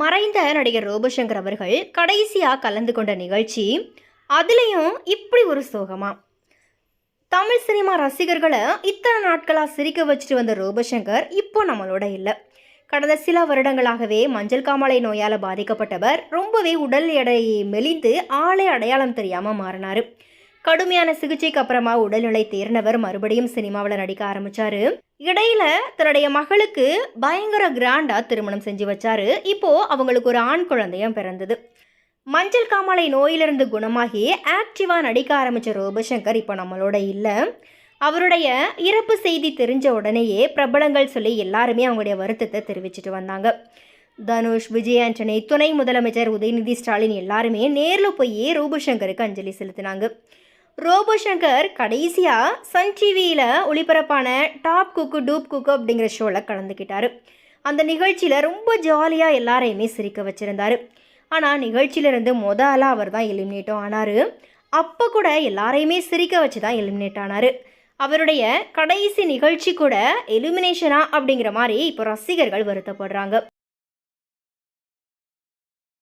மறைந்த நடிகர் ரோபசங்கர் அவர்கள் கடைசியாக கலந்து கொண்ட நிகழ்ச்சி அதுலேயும் இப்படி ஒரு சோகமா. தமிழ் சினிமா ரசிகர்களை இத்தனை நாட்களாக சிரிக்க வச்சுட்டு வந்த ரோபசங்கர் இப்போ நம்மளோட இல்லை. கடந்த சில வருடங்களாகவே மஞ்சள் காமாலை நோயால் பாதிக்கப்பட்டவர் ரொம்பவே உடல் எடை மெலிந்து ஆளே அடையாளம் தெரியாமல் மாறினார். கடுமையான சிகிச்சைக்கு அப்புறமா உடல்நிலை தேர்ந்தவர் மறுபடியும் சினிமாவில் நடிக்க ஆரம்பிச்சாரு. இடையில தன்னுடைய மகளுக்கு பயங்கர கிராண்டா திருமணம் செஞ்சு வச்சாரு. இப்போ அவங்களுக்கு ஒரு ஆண் குழந்தையும் பிறந்தது. மஞ்சள் காமாலை நோயிலிருந்து குணமாகி ஆக்டிவா நடிக்க ஆரம்பிச்ச ரோபசங்கர் இப்போ நம்மளோட இல்லை. அவருடைய இறப்பு செய்தி தெரிஞ்ச உடனேயே பிரபலங்கள் சொல்லி எல்லாருமே அவங்களுடைய வருத்தத்தை தெரிவிச்சிட்டு வந்தாங்க. தனுஷ் விஜய் ஆண்டனி துணை முதலமைச்சர் உதயநிதி ஸ்டாலின் எல்லாருமே நேரில் போய் ரூபசங்கருக்கு அஞ்சலி செலுத்தினாங்க. ரோபோ சங்கர் கடைசியாக சன் டிவியில் ஒளிபரப்பான டாப் குக்கு டூப் குக்கு அப்படிங்கிற ஷோவில் கலந்துக்கிட்டார் அந்த நிகழ்ச்சியில் ரொம்ப ஜாலியாக எல்லாரையுமே சிரிக்க வச்சுருந்தார். ஆனால் நிகழ்ச்சியிலிருந்து மொத ஆளாக அவர் தான் எலிமினேட்டும் ஆனார். அப்போ கூட எல்லாரையுமே சிரிக்க வச்சு தான் எலிமினேட் ஆனார். அவருடைய கடைசி நிகழ்ச்சி கூட எலிமினேஷனா அப்படிங்கிற மாதிரி இப்போ ரசிகர்கள் வருத்தப்படுறாங்க.